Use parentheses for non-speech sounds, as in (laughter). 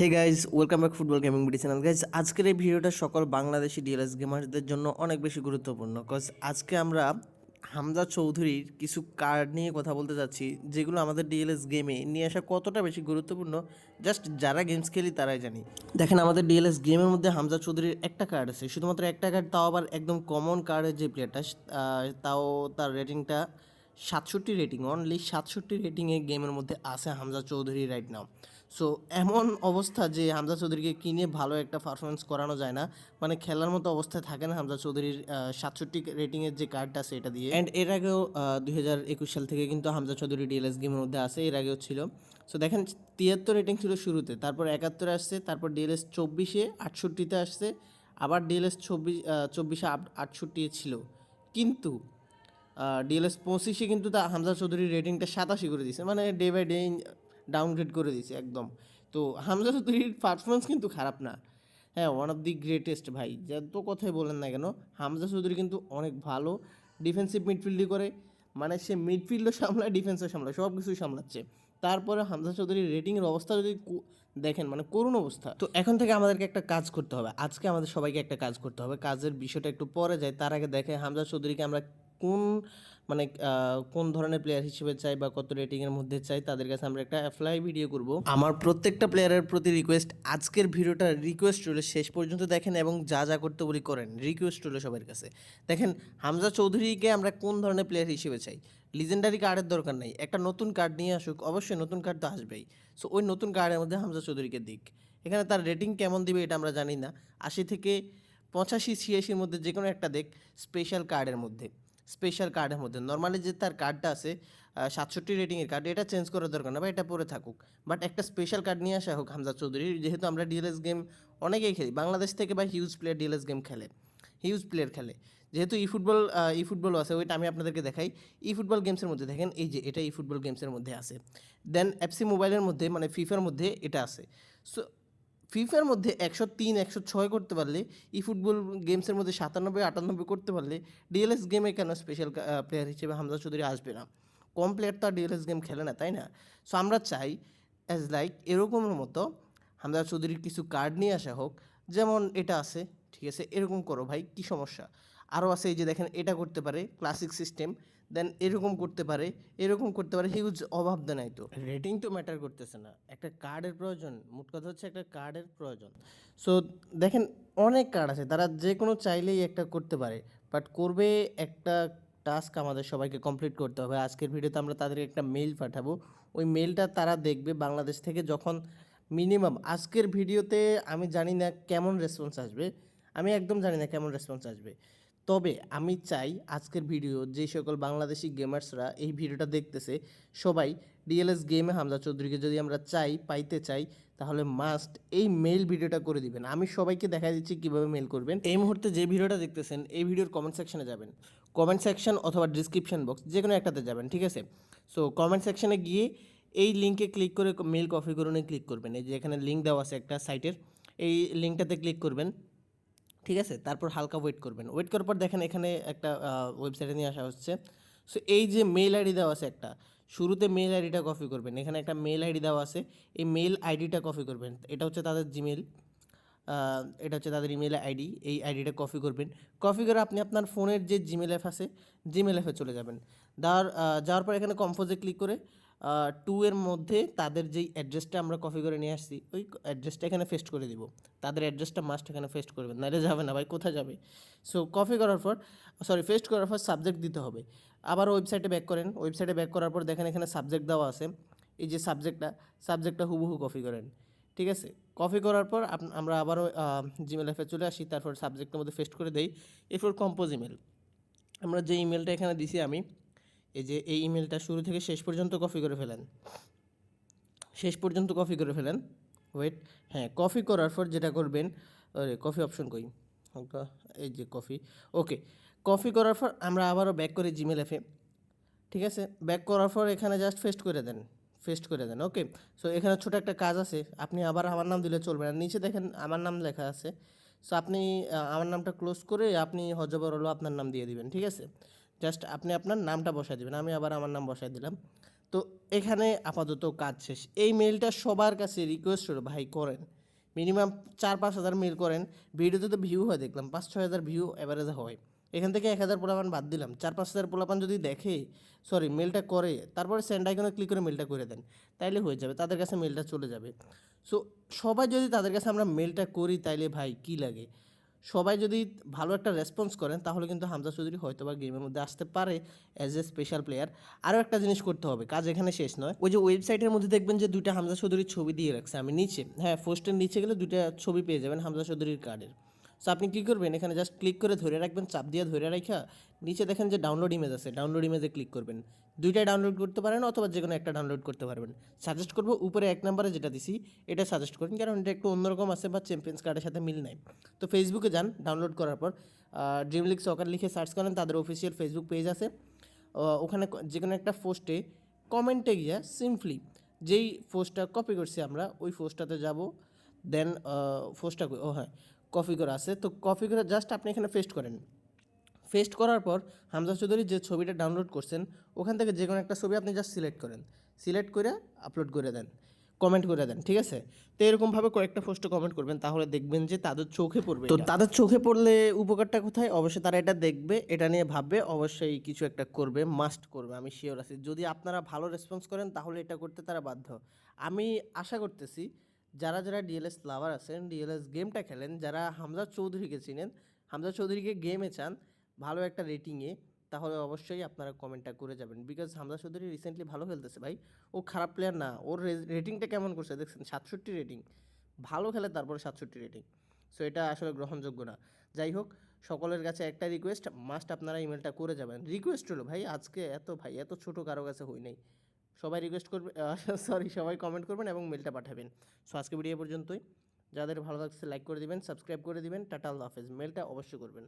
Hey guys welcome back football gaming BD channel guys আজকের এই ভিডিওটা সকল বাংলাদেশি ডিএলএস গেমারদের জন্য অনেক বেশি গুরুত্বপূর্ণ কজ আজকে আমরা হামজা চৌধুরীর কিছু কার্ড নিয়ে কথা বলতে যাচ্ছি, যেগুলো আমাদের ডিএলএস গেমে নিয়ে আসা কতটা বেশি গুরুত্বপূর্ণ জাস্ট যারা গেমস খেলি তারাই জানি। দেখেন, আমাদের ডিএলএস গেমের মধ্যে হামজা চৌধুরীর একটা কার্ড আছে, শুধুমাত্র একটা কার্ড তাও আবার একদম কমন কার্ডের যে প্লেয়ারটা তাও তার রেটিংটা সাতষট্টি রেটিং অনলি সাতষট্টি রেটিংয়ে গেমের মধ্যে আছে Hamza Choudhury right now so এমন অবস্থা যে হামজা চৌধুরীকে কিনে ভালো একটা পারফরমেন্স করানো যায় না মানে খেলার মতো অবস্থায় থাকে না হামজা চৌধুরীর সাতষট্টি রেটিংয়ের যে কার্ডটা আছে এটা দিয়ে। অ্যান্ড এর আগেও দুই হাজার একুশ সাল থেকে কিন্তু হামজা চৌধুরী ডিএলএস গেমের মধ্যে আছে, এর আগেও ছিল। সো দেখেন, তিয়াত্তর রেটিং ছিল শুরুতে, তারপর একাত্তরে আসছে, তারপর ডিএলএস চব্বিশে আটষট্টিতে আসছে, আবার ডিএলএস চব্বিশ চব্বিশে আটষট্টি ছিল। কিন্তু ডিএলএস পঁচিশে কিন্তু তা হামজা চৌধুরীর রেটিংটা সাতাশি করে দিয়েছে মানে ডে বাই ডে ডাউনগ্রেড করে দিয়েছে, একদম। তো হামজা চৌধুরীর পারফরমেন্স কিন্তু খারাপ না। হ্যাঁ ওয়ান অফ দি গ্রেটেস্ট ভাই। যত কথাই বলেন না কেন, হামজা চৌধুরী কিন্তু অনেক ভালো ডিফেন্সিভ মিডফিল্ডই করে। মানে সে মিডফিল্ডও সামলায় ডিফেন্সও সামলায় সব কিছুই সামলাচ্ছে। তারপরে হামজা চৌধুরীর রেটিংয়ের অবস্থা যদি দেখেন মানে করুণ অবস্থা। তো এখন থেকে আমাদেরকে একটা কাজ করতে হবে। আজকে আমাদের সবাইকে একটা কাজ করতে হবে। কাজের বিষয়টা একটু পরে যায় তার আগে দেখে হামজা চৌধুরীকে আমরা কোন মানে কোন ধরনের প্লেয়ার হিসেবে চাই বা কত রেটিংয়ের মধ্যে চাই, তাদের কাছে আমরা একটা অ্যাপ্লাই ভিডিও করব। আমার প্রত্যেকটা প্লেয়ারের প্রতি রিকোয়েস্ট আজকের ভিডিওটা রিকোয়েস্ট রইলে শেষ পর্যন্ত দেখেন এবং যা যা করতে বলি করেন রিকোয়েস্ট রইলে সবার কাছে। দেখেন, হামজা চৌধুরীকে আমরা কোন ধরনের প্লেয়ার হিসেবে চাই? লিজেন্ডারি কার্ডের দরকার নেই। একটা নতুন কার্ড নিয়ে আসুক, অবশ্যই নতুন কার্ড তো আসবেই। সো ওই নতুন কার্ডের মধ্যে হামজা চৌধুরীকে দিক। এখানে তার রেটিং কেমন দিবে এটা আমরা জানি না। আশি থেকে পঁচাশি, ছিয়াশির মধ্যে যে কোনো একটা দেখ স্পেশাল কার্ডের মধ্যে। স্পেশাল কার্ডের মধ্যে। নর্মালি যে তার কার্ডটা আছে সাতষট্টি রেটিংয়ের কার্ড এটা চেঞ্জ করার দরকার না বা এটা পরে থাকুক। বাট একটা স্পেশাল কার্ড নিয়ে আসা হোক হামজা চৌধুরীর যেহেতু আমরা ডিএলএস গেম অনেকেই খেলি, বাংলাদেশ থেকে বা হিউজ প্লেয়ার ডিএলএস গেম খেলে হিউজ প্লেয়ার খেলে। যেহেতু ই ফুটবল ই ফুটবলও আছে, ওইটা আমি আপনাদেরকে দেখাই। ই ফুটবল গেমসের মধ্যে দেখেন, এই যে এটা ই ফুটবল গেমসের মধ্যে আছে। দেন এফসি মোবাইলের মধ্যে মানে ফিফার মধ্যে এটা আছে। সো ফিফার মধ্যে একশো তিন, একশো ছয় করতে পারলে, ই ফুটবল গেমসের মধ্যে সাতানব্বই, আটানব্বই করতে পারলে ডিএলএস গেমে কেন স্পেশাল প্লেয়ার হিসেবে হামজা চৌধুরী আসবে না? কম প্লেয়ার তো আর ডিএলএস গেম খেলে না, তাই না? সো আমরা চাই অ্যাজ লাইক এরকমের মতো হামজা চৌধুরীর কিছু কার্ড নিয়ে আসা হোক। যেমন এটা আছে, ঠিক আছে, এরকম করো ভাই, কী সমস্যা? আরও আছে এই যে দেখেন, এটা করতে পারে ক্লাসিক সিস্টেম দেন এরকম করতে পারে, এরকম করতে পারে হিউজ অভাব দেয় নাই তো। রেটিং তো ম্যাটার করতেছে না। একটা কার্ডের প্রয়োজন, মোট কথা হচ্ছে একটা কার্ডের প্রয়োজন। সো দেখেন, অনেক কার্ড আছে, তারা যে কোনো চাইলেই একটা করতে পারে। বাট করবে একটা টাস্ক আমাদের সবাইকে কমপ্লিট করতে হবে। আজকের ভিডিওতে আমরা তাদেরকে একটা মেইল পাঠাবো। ওই মেইলটা তারা দেখবে বাংলাদেশ থেকে যখন মিনিমাম আজকের ভিডিওতে আমি জানি না কেমন রেসপন্স আসবে। আমি একদম জানি না কেমন রেসপন্স আসবে। তবে আমি চাই আজকের ভিডিও যে সকল বাংলাদেশি গেমার্সরা এই ভিডিওটা দেখতেছে, সবাই ডিএলএস গেমে হামজা চৌধুরীকে যদি আমরা চাই, পাইতে চাই, তাহলে মাস্ট এই মেল ভিডিওটা করে দিবেন। আমি সবাইকে দেখা দিচ্ছি কীভাবে মেল করবেন। এই মুহূর্তে যে ভিডিওটা দেখতেছেন, এই ভিডিওর কমেন্ট সেকশনে যাবেন। কমেন্ট সেকশন অথবা ডিসক্রিপশন বক্স যে কোনো একটাতে যাবেন, ঠিক আছে? সো কমেন্ট সেকশনে গিয়ে এই লিঙ্কে ক্লিক করে মেল কপি করুনে ক্লিক করবেন। এই যে এখানে লিঙ্ক দেওয়া আছে একটা সাইটের এই লিঙ্কটাতে ক্লিক করবেন। ঠিক আছে? তারপর হালকা ওয়েট করবেন। ওয়েট করার পর দেখেন এখানে একটা ওয়েবসাইটে নিয়ে আসা হচ্ছে। সো এই যে মেল আইডি দেওয়া আছে একটা, শুরুতে মেল আইডিটা কপি করবেন। এখানে একটা মেল আইডি দেওয়া আছে, এই মেল আইডিটা কপি করবেন। এটা হচ্ছে তাদের জিমেল এটা হচ্ছে তাদের ইমেল আইডি এই আইডিটা কপি করবেন। কপি করে আপনি আপনার ফোনের যে জিমেল অ্যাপ আছে জিমেল অ্যাপে চলে যাবেন। দেওয়ার যাওয়ার পর এখানে কম্পোজে ক্লিক করে টু এর মধ্যে তাদের যেই অ্যাড্রেসটা আমরা কপি করে নিয়ে আসছি, ওই অ্যাড্রেসটা এখানে ফেস্ট করে দিব। তাদের অ্যাড্রেসটা মাস্ট এখানে ফেস্ট করবেন, নাহলে যাবে না ভাই, কোথায় যাবে? সো কপি করার পর সরি ফেস্ট করার পর সাবজেক্ট দিতে হবে। আবার ওয়েবসাইটে ব্যাক করেন ওয়েবসাইটে ব্যাক করার পর দেখেন এখানে সাবজেক্ট দেওয়া আছে, এই যে সাবজেক্টটা সাবজেক্টটা হুবহু কপি করেন, ঠিক আছে? কপি করার পর আমরা আবারও জিমেল অ্যাপে চলে আসি, তারপর সাবজেক্টের মধ্যে ফেস্ট করে দেই, এরপর কম্পোজ ইমেল আমরা যে ইমেলটা এখানে দিছি আমি এই যে এই ইমেলটা শুরু থেকে শেষ পর্যন্ত কপি করে ফেলেন। শেষ পর্যন্ত কপি করে ফেলেন। ওয়েট হ্যাঁ কপি করার পর যেটা করবেন কফি অপশন কই? এই যে কফি ওকে কপি করার পর আমরা আবারও ব্যাক করি জিমেল অ্যাপে ঠিক আছে? ব্যাক করার পর এখানে জাস্ট ফেস্ট করে দেন ফেস্ট করে দেন ওকে সো এখানে ছোট একটা কাজ আছে, আপনি আবার আমার নাম দিলে চলবে না। নিচে দেখেন আমার নাম লেখা আছে। সো আপনি আমার নামটা ক্লোজ করে আপনি হজবর হলো আপনার নাম দিয়ে দিবেন, ঠিক আছে? জাস্ট আপনি আপনার নামটা বসাই দেবেন, আমি আবার আমার নাম বসাই দিলাম। তো এখানে আপাতত কাজ শেষ। এই মেলটা সবার কাছে রিকোয়েস্ট হলো ভাই, করেন। মিনিমাম চার পাঁচ হাজার মেল করেন। ভিডিওতে তো ভিউ হয়, দেখলাম, পাঁচ ছয় হাজার ভিউ অ্যাভারেজে হয়। এখান থেকে এক হাজার পোলাপান বাদ দিলাম। চার পাঁচ হাজার পোলাপান যদি দেখে সরি মেলটা করে, তারপরে সেন্ড আইকনে ক্লিক করে মেলটা করে দেন, তাইলে হয়ে যাবে, তাদের কাছে মেলটা চলে যাবে। সো সবাই যদি তাদের কাছে আমরা মেলটা করি, তাইলে ভাই, কি লাগে? সবাই যদি ভালো একটা রেসপন্স করেন, তাহলে কিন্তু হামজা চৌধুরী হয়তো বা গেমের মধ্যে আসতে পারে অ্যাজ এ স্পেশাল প্লেয়ার আরও একটা জিনিস করতে হবে, কাজ এখানে শেষ নয়। ওই যে ওয়েবসাইটের মধ্যে দেখবেন যে দুইটা হামজা চৌধুরীর ছবি দিয়ে রাখছে, আমি নিচে হ্যাঁ ফোস্টের নিচে গেলে দুইটা ছবি পেয়ে যাবেন হামজা চৌধুরীর কার্ডের সো আপনি কী করবেন? এখানে জাস্ট ক্লিক করে ধরে রাখবেন, চাপ দিয়ে ধরে রাখা নিচে দেখেন যে ডাউনলোড ইমেজ আছে ডাউনলোড ইমেজে ক্লিক করবেন। দুইটাই ডাউনলোড করতে পারেন অথবা যে কোনো একটা ডাউনলোড করতে পারবেন। সাজেস্ট করব, উপরে এক নম্বরে যেটা দিছি, এটা সাজেস্ট করেন, কারণ এটা একটু অন্যরকম আছে বা চ্যাম্পিয়ন্স কার্ডের সাথে মিল নাই। তো ফেসবুকে যান ডাউনলোড করার পর। ড্রিম লিগ সকার লিখে সার্চ করেন, তাদের অফিসিয়াল ফেসবুক পেজ আছে। ওখানে যে কোনো একটা পোস্টে কমেন্টে গিয়ে সিম্পলি যেই পোস্টটা কপি করছি আমরা, ওই পোস্টটাতে যাব। দেন পোস্টটা ও হ্যাঁ কপি করা আছে তো কপি করে জাস্ট আপনি এখানে পেস্ট করেন। পেস্ট করার পর হামজা চৌধুরী যে ছবিটা ডাউনলোড করছেন ওখান থেকে যে কোনো একটা ছবি আপনি জাস্ট সিলেক্ট করেন। সিলেক্ট করে আপলোড করে দেন কমেন্ট করে দেন ঠিক আছে? তো এরকমভাবে কয়েকটা পোস্টে কমেন্ট করবেন তাহলে দেখবেন যে তাদের চোখে পড়বে তো তাদের চোখে পড়লে উপকারটা কোথায়? অবশ্যই তারা এটা দেখবে এটা নিয়ে ভাববে অবশ্যই কিছু একটা করবে মাস্ট করবে আমি শিওর আছি। যদি আপনারা ভালো রেসপন্স করেন তাহলে এটা করতে তারা বাধ্য। আমি আশা করতেছি যারা যারা ডিএলএস লাভার আছেন ডিএলএস গেমটা খেলেন, যারা হামজা চৌধুরীকে চিনেন, হামজা চৌধুরীকে গেমে চান, ভালো একটা রেটিংয়ে তাহলে অবশ্যই আপনারা কমেন্টটা করে যাবেন। বিকজ হামজা চৌধুরী রিসেন্টলি ভালো খেলতেছে ভাই। ও খারাপ প্লেয়ার না। ওর রেটিংটা কেমন করছে দেখছেন? সাতষট্টি রেটিং ভালো খেলে তারপরে সাতষট্টি রেটিং সো এটা আসলে গ্রহণযোগ্য না। যাই হোক, সকলের কাছে একটা রিকোয়েস্ট মাস্ট আপনারা ইমেলটা করে যাবেন। রিকোয়েস্ট হলো, ভাই, আজকে এত, ভাই, এত ছোটো কারও কাছে হই নাই। সবাই রিকোয়েস্ট করবে সরি (laughs) সবাই কমেন্ট করবেন এবং মেলটা পাঠাবেন। সো আজকে ভিডিও পর্যন্তই। যাদের ভালো লাগছে লাইক করে দিবেন সাবস্ক্রাইব করে দিবেন। টাটা, আল্লাহ হাফেজ। মেলটা অবশ্যই করবেন।